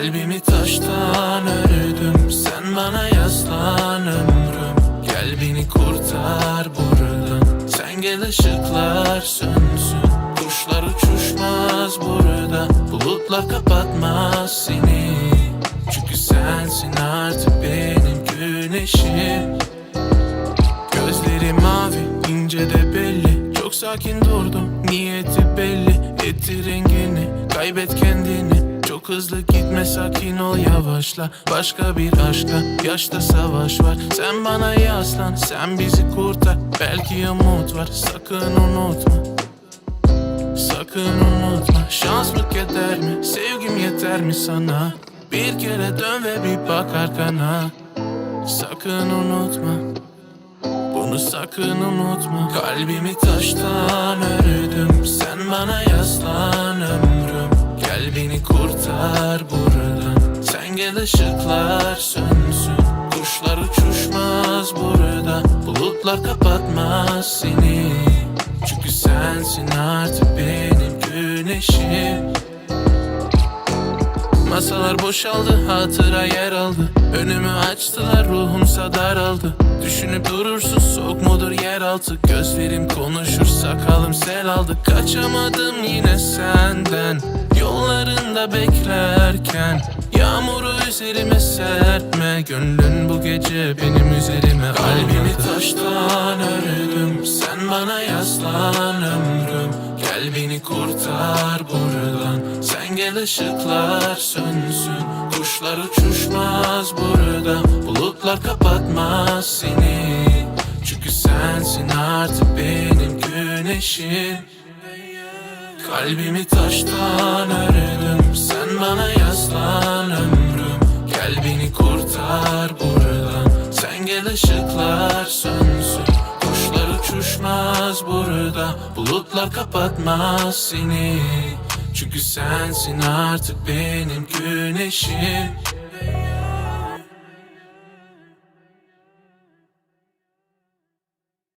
Kalbimi taştan ördüm Sen bana yaslan ömrüm. Gel beni kurtar buradan Sen gel ışıklar sönsün Kuşlar uçuşmaz burada. Bulutlar kapatmaz seni Çünkü sensin artık benim güneşim. Gözleri mavi ince de belli. Çok sakin durdum niyeti belli Etti rengini kaybet kendini. Çok hızlı gitme sakin ol yavaşla. Başka bir aşka yaşta savaş var. Sen bana yaslan sen bizi kurtar. Belki umut var sakın unutma. Sakın unutma. Şans mı keder mi? Sevgim yeter mi sana? Bir kere dön ve bir bak arkana. Sakın unutma bunu sakın unutma. Kalbimi taştan ördüm Sen bana yaslan ömrüm. Gel beni kurtar buradan. Sen gel ışıklar sönsün. Kuşlar uçuşmaz burada Bulutlar kapatmaz seni. Çünkü sensin artık benim güneşim Masalar boşaldı, hatıra yer aldı. Önümü açtılar, ruhumsa daraldı. Düşünüp durursun, soğuk mudur yeraltı? Gözlerim konuşur, sakalım sel aldı. Kaçamadım yine senden. Yollarında beklerken Yağmuru üzerime serpme. Gönlün bu gece benim üzerime Kalbimi taştan ördüm Sen bana yaslan ömrüm. Gel beni kurtar buradan Sen gel ışıklar sönsün Kuşlar uçuşmaz burada Bulutlar kapatmaz seni. Çünkü sensin artık benim güneşim. Kalbimi taştan ördüm Sen bana yaslan ömrüm. Gel beni kurtar buradan Sen gel ışıklar sönsün. Kuşlar uçuşmaz burada Bulutlar kapatmaz seni Çünkü sensin artık benim güneşim